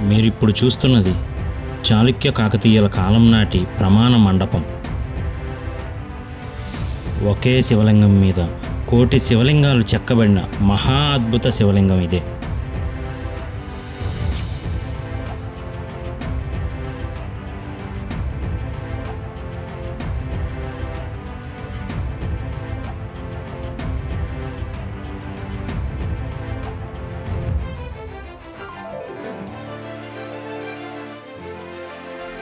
మీరిప్పుడు చూస్తున్నది చాళుక్య కాకతీయుల కాలం నాటి ప్రమాణ మండపం. ఒకే శివలింగం మీద కోటి శివలింగాలు చెక్కబడిన మహా అద్భుత శివలింగం ఇదే.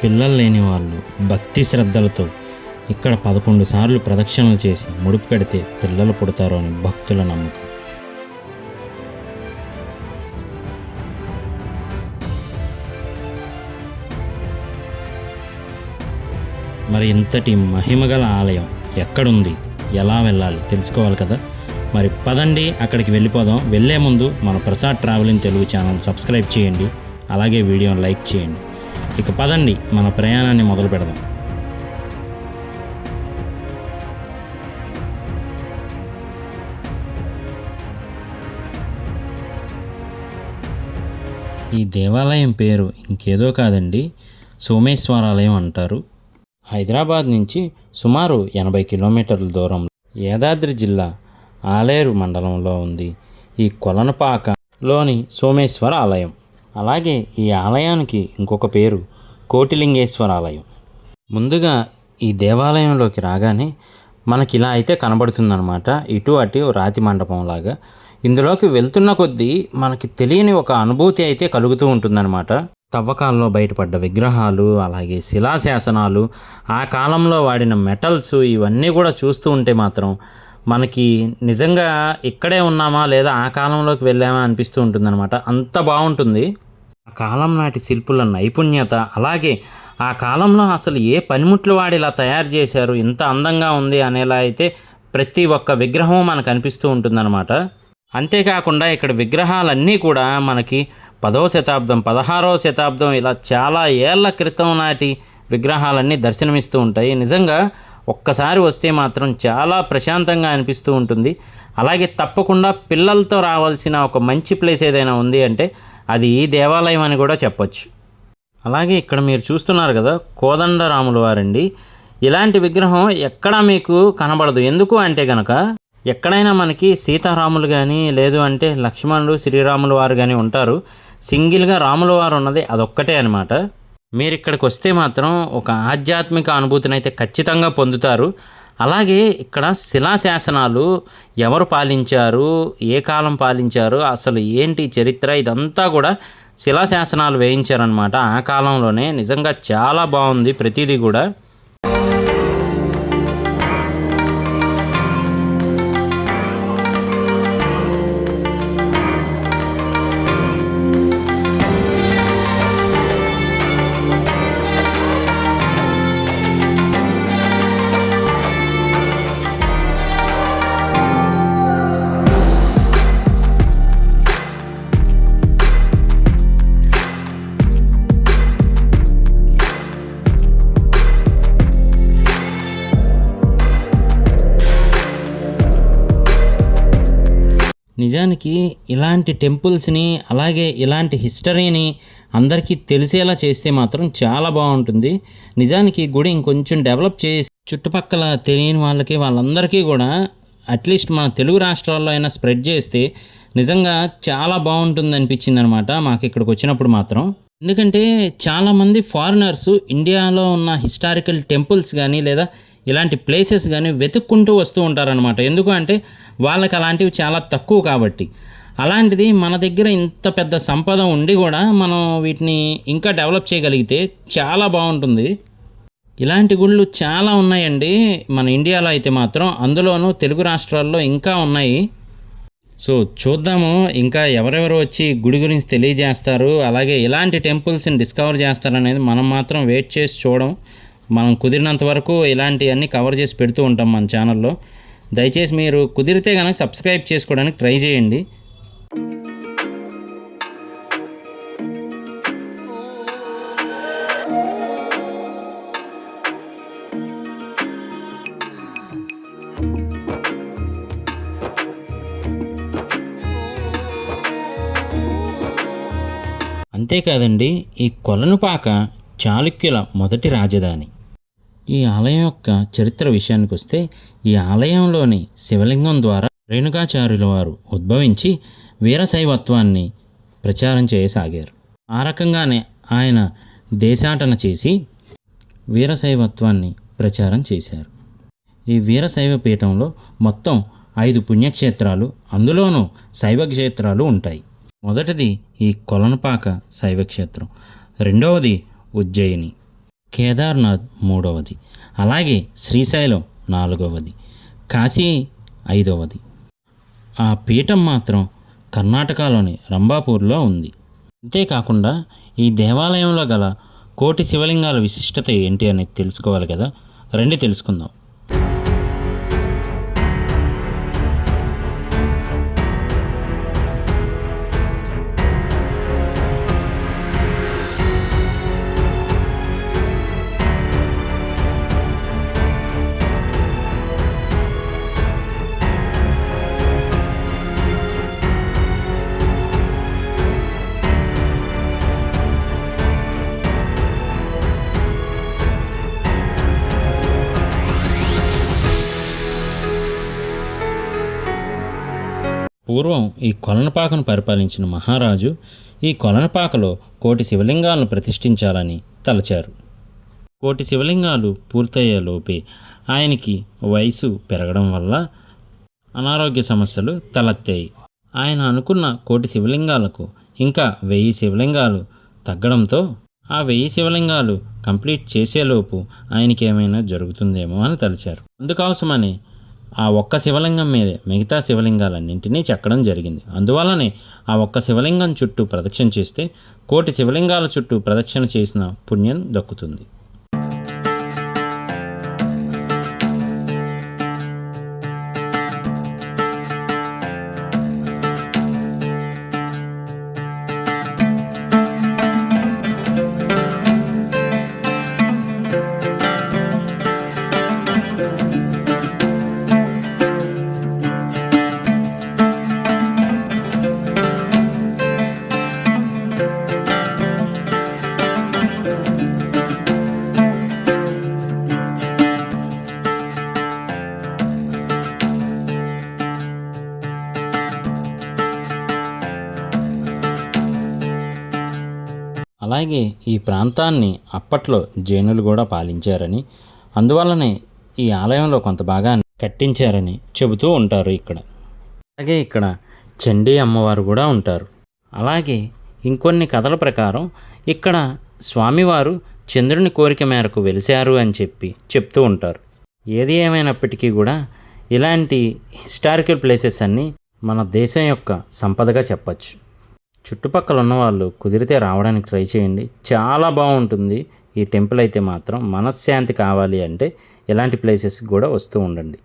పిల్లలు లేని వాళ్ళు భక్తి శ్రద్ధలతో ఇక్కడ పదకొండు సార్లు ప్రదక్షిణలు చేసి ముడుపు కడితే పిల్లలు పుడతారు అని భక్తుల నమ్మకం. మరి ఇంతటి మహిమగల ఆలయం ఎక్కడుంది? ఎలా వెళ్ళాలి? తెలుసుకోవాలి కదా? మరి పదండి అక్కడికి వెళ్ళిపోదాం. వెళ్ళే ముందు మన Prasad traveling Telugu channel subscribe చేయండి. అలాగే వీడియోని లైక్ చేయండి. ఇక పదండి మన ప్రయాణాన్ని మొదలు పెడదాం. ఈ దేవాలయం పేరు ఇంకేదో కాదండి సోమేశ్వరాలయం అంటారు. హైదరాబాద్ నుంచి సుమారు ఎనభై కిలోమీటర్ల దూరంలో యాదాద్రి జిల్లా ఆలేరు మండలంలో ఉంది ఈ కొలనపాకలోని సోమేశ్వర ఆలయం. అలాగే ఈ ఆలయానికి ఇంకొక పేరు కోటిలింగేశ్వర ఆలయం ముందుగా ఈ దేవాలయంలోకి రాగానే మనకి ఇలా అయితే కనబడుతుందన్నమాట. ఇటు అటు రాతి మండపం లాగా ఇందులోకి వెళ్తున్న కొద్దీ మనకి తెలియని ఒక అనుభూతి అయితే కలుగుతూ ఉంటుందన్నమాట. తవ్వకాల్లో బయటపడ్డ విగ్రహాలు అలాగే శిలాశాసనాలు ఆ కాలంలో వాడిన మెటల్స్ ఇవన్నీ కూడా చూస్తూ ఉంటే మాత్రం మనకి నిజంగా ఇక్కడే ఉన్నామా లేదా ఆ కాలంలోకి వెళ్ళామా అనిపిస్తూ ఉంటుందన్నమాట. అంత బాగుంటుంది. ఆ కాలం నాటి శిల్పుల నైపుణ్యత అలాగే ఆ కాలంలో అసలు ఏ పనిముట్లు వాడి ఇలా తయారు చేశారు ఇంత అందంగా ఉంది అనేలా అయితే ప్రతి ఒక్క విగ్రహం మనకు అనిపిస్తూ ఉంటుందన్నమాట. అంతేకాకుండా ఇక్కడ విగ్రహాలన్నీ కూడా మనకి పదవ శతాబ్దం పదహారవ శతాబ్దం ఇలా చాలా ఏళ్ళ క్రితం నాటి విగ్రహాలన్నీ దర్శనమిస్తూ ఉంటాయి. నిజంగా ఒక్కసారి వస్తే మాత్రం చాలా ప్రశాంతంగా అనిపిస్తూ ఉంటుంది. అలాగే తప్పకుండా పిల్లలతో రావాల్సిన ఒక మంచి ప్లేస్ ఏదైనా ఉంది అంటే అది దేవాలయం అని కూడా చెప్పచ్చు. అలాగే ఇక్కడ మీరు చూస్తున్నారు కదా కోదండరాములు వారండి. ఇలాంటి విగ్రహం ఎక్కడా మీకు కనబడదు. ఎందుకు అంటే కనుక ఎక్కడైనా మనకి సీతారాములు కానీ లేదు అంటే లక్ష్మణుడు శ్రీరాములు వారు కానీ ఉంటారు. సింగిల్గా రాముల వారు ఉన్నది అదొక్కటే అనమాట మీరు ఇక్కడికి వస్తే మాత్రం ఒక ఆధ్యాత్మిక అనుభూతిని అయితే ఖచ్చితంగా పొందుతారు. అలాగే ఇక్కడ శిలాశాసనాలు ఎవరు పాలించారు? ఏ కాలం పాలించారు? అసలు ఏంటి చరిత్ర? ఇదంతా కూడా శిలాశాసనాలు వేయించారనమాట ఆ కాలంలోనే నిజంగా చాలా బాగుంది ప్రతిదీ కూడా. నిజానికి ఇలాంటి టెంపుల్స్ని అలాగే ఇలాంటి హిస్టరీని అందరికీ తెలిసేలా చేస్తే మాత్రం చాలా బాగుంటుంది. నిజానికి గుడి ఇంకొంచెం డెవలప్ చేసి చుట్టుపక్కల తెలియని వాళ్ళకి వాళ్ళందరికీ కూడా అట్లీస్ట్ మన తెలుగు రాష్ట్రాల్లో అయినా స్ప్రెడ్ చేస్తే నిజంగా చాలా బాగుంటుంది అనిపించింది అనమాట మాకు ఇక్కడికి వచ్చినప్పుడు మాత్రం. ఎందుకంటే చాలామంది ఫారినర్స్ ఇండియాలో ఉన్న హిస్టారికల్ టెంపుల్స్ కానీ లేదా ఇలాంటి ప్లేసెస్ కానీ వెతుక్కుంటూ వస్తూ ఉంటారనమాట ఎందుకు అంటే వాళ్ళకి అలాంటివి చాలా తక్కువ కాబట్టి. అలాంటిది మన దగ్గర ఇంత పెద్ద సంపద ఉండి కూడా మనం వీటిని ఇంకా డెవలప్ చేయగలిగితే చాలా బాగుంటుంది. ఇలాంటి గుళ్ళు చాలా ఉన్నాయండి. మన ఇండియాలో అయితే మాత్రం అందులోనూ తెలుగు రాష్ట్రాల్లో ఇంకా ఉన్నాయి. సో చూద్దాము. ఇంకా ఎవరెవరు వచ్చి గుడి గురించి తెలియజేస్తారు. అలాగే ఇలాంటి టెంపుల్స్ని డిస్కవర్ చేస్తారనేది మనం మాత్రం వెయిట్ చేసి చూడడం మనం కుదిరినంత వరకు ఇలాంటివన్నీ కవర్ చేసి పెడుతూ ఉంటాం మన ఛానల్లో దయచేసి మీరు కుదిరితే కనుక సబ్స్క్రైబ్ చేసుకోవడానికి ట్రై చేయండి. అంతేకాదండి ఈ కొలనుపాక చాళుక్యుల మొదటి రాజధాని. ఈ ఆలయం యొక్క చరిత్ర విషయానికి వస్తే ఈ ఆలయంలోని శివలింగం ద్వారా రేణుకాచార్యుల వారు ఉద్భవించి వీరశైవత్వాన్ని ప్రచారం చేయసాగారు. ఆ రకంగానే ఆయన దేశాటన చేసి వీరశైవత్వాన్ని ప్రచారం చేశారు. ఈ వీరశైవ పీఠంలో మొత్తం ఐదు పుణ్యక్షేత్రాలు అందులోనూ శైవ క్షేత్రాలు ఉంటాయి. మొదటిది ఈ కొలనపాక శైవ క్షేత్రం రెండవది ఉజ్జయిని. కేదార్నాథ్ మూడవది. అలాగే శ్రీశైలం నాలుగవది. కాశీ ఐదవది. ఆ పీఠం మాత్రం కర్ణాటకలోని రంభాపూర్లో ఉంది. అంతేకాకుండా ఈ దేవాలయంలో గల కోటి శివలింగాల విశిష్టత ఏంటి అనేది తెలుసుకోవాలి కదా? రండి తెలుసుకుందాం. పూర్వం ఈ కొలనపాకను పరిపాలించిన మహారాజు ఈ కొలనపాకలో కోటి శివలింగాలను ప్రతిష్ఠించాలని తలచారు. కోటి శివలింగాలు పూర్తయ్యేలోపే ఆయనకి వయసు పెరగడం వల్ల అనారోగ్య సమస్యలు తలెత్తాయి. ఆయన అనుకున్న కోటి శివలింగాలకు ఇంకా వెయ్యి శివలింగాలు తగ్గడంతో ఆ వెయ్యి శివలింగాలు కంప్లీట్ చేసేలోపు ఆయనకి ఏమైనా జరుగుతుందేమో అని తలిచారు. అందుకోసమని ఆ ఒక్క శివలింగం మీదే మిగతా శివలింగాలన్నింటినీ చెక్కడం జరిగింది. అందువల్లనే ఆ ఒక్క శివలింగం చుట్టూ ప్రదక్షిణ చేస్తే కోటి శివలింగాల చుట్టూ ప్రదక్షిణ చేసిన పుణ్యం దక్కుతుంది. అలాగే ఈ ప్రాంతాన్ని అప్పట్లో జైనులు కూడా పాలించారని అందువల్లనే ఈ ఆలయంలో కొంత భాగాన్ని కట్టించారని చెబుతూ ఉంటారు ఇక్కడ. అలాగే ఇక్కడ చండీ అమ్మవారు కూడా ఉంటారు. అలాగే ఇంకొన్ని కథల ప్రకారం ఇక్కడ స్వామివారు చంద్రుని కోరిక మేరకు వెలిశారు అని చెప్పి చెప్తూ ఉంటారు. ఏది ఏమైనప్పటికీ కూడా ఇలాంటి హిస్టారికల్ ప్లేసెస్ అన్నీ మన దేశం యొక్క సంపదగా చెప్పచ్చు. చుట్టుపక్కల ఉన్న వాళ్ళు కుదిరితే రావడానికి ట్రై చేయండి. చాలా బాగుంటుంది. ఈ టెంపుల్ అయితే మాత్రం మనశ్శాంతి కావాలి అంటే ఇలాంటి ప్లేసెస్కి కూడా వస్తూ ఉండండి.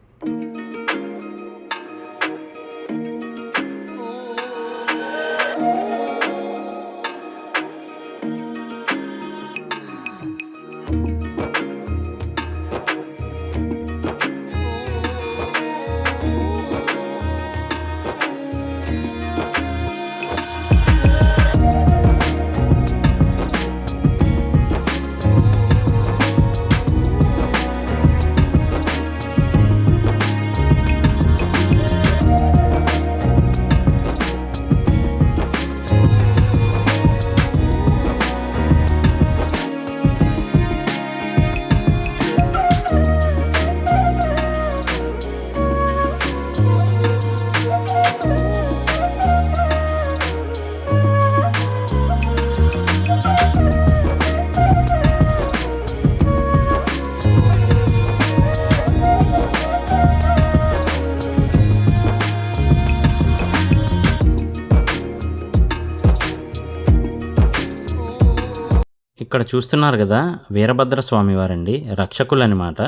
ఇక్కడ చూస్తున్నారు కదా వీరభద్ర స్వామి వారండి రక్షకులు అనమాట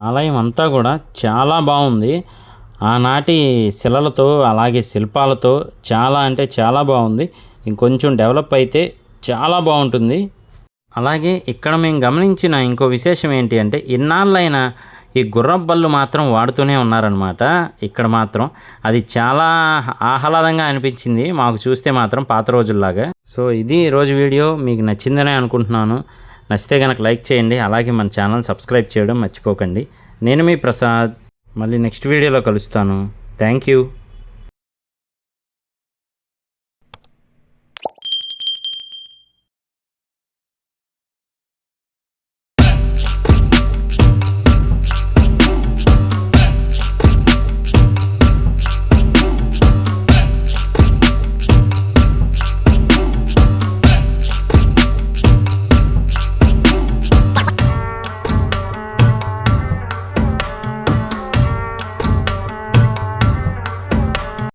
ఆలయం అంతా కూడా చాలా బాగుంది. ఆనాటి శిలలతో అలాగే శిల్పాలతో చాలా అంటే చాలా బాగుంది. ఇంకొంచెం డెవలప్ అయితే చాలా బాగుంటుంది. అలాగే ఇక్కడ మేము గమనించిన ఇంకో విశేషం ఏంటి అంటే ఇన్నాళ్ళైనా ఈ గుర్రబళ్ళు మాత్రం వాడుతూనే ఉన్నారనమాట ఇక్కడ మాత్రం అది చాలా ఆహ్లాదంగా అనిపించింది. మాకు చూస్తే మాత్రం పాత రోజుల్లాగా. సో ఇది ఈరోజు వీడియో. మీకు నచ్చిందనే అనుకుంటున్నాను. నచ్చితే కనుక లైక్ చేయండి. అలాగే మన ఛానల్ సబ్స్క్రైబ్ చేయడం మర్చిపోకండి. నేను మీ ప్రసాద్. మళ్ళీ నెక్స్ట్ వీడియోలో కలుస్తాను. Thank you.